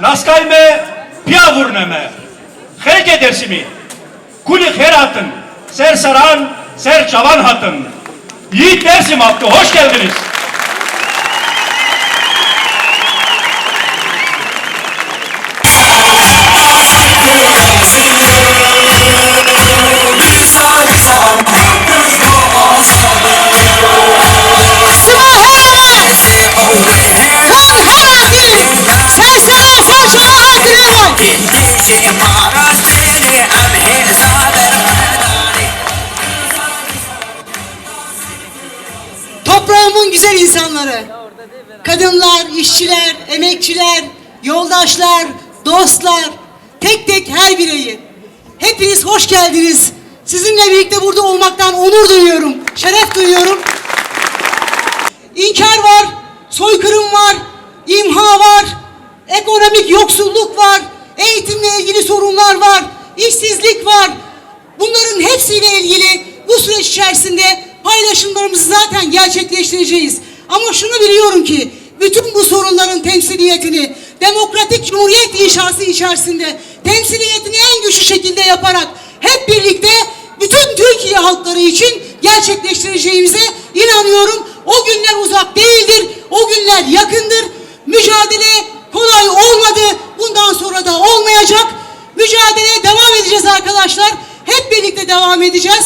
naskayme piyavurneme. Herke dersimi. Kuli heratın. Ser saran, ser çavan hatın. Yiğit Dersim halkı hoş geldiniz. Toprağımın güzel insanları, kadınlar, işçiler, emekçiler, yoldaşlar, dostlar, tek tek her bireyi. Hepiniz hoş geldiniz. Sizinle birlikte burada olmaktan onur duyuyorum, şeref duyuyorum. İnkar var, soykırım var, imha var, ekonomik yoksulluk var, eğitimle ilgili sorunlar var, işsizlik var. Bunların hepsiyle ilgili bu süreç içerisinde paylaşımlarımızı zaten gerçekleştireceğiz. Ama şunu biliyorum ki bütün bu sorunların temsiliyetini demokratik cumhuriyet inşası içerisinde temsiliyetini en güçlü şekilde yaparak hep birlikte bütün Türkiye halkları için gerçekleştireceğimize inanıyorum. O günler uzak değildir. O günler yakındır. Mücadele kolay olmadı. Bundan sonra da olmayacak. Mücadeleye devam edeceğiz arkadaşlar. Hep birlikte devam edeceğiz.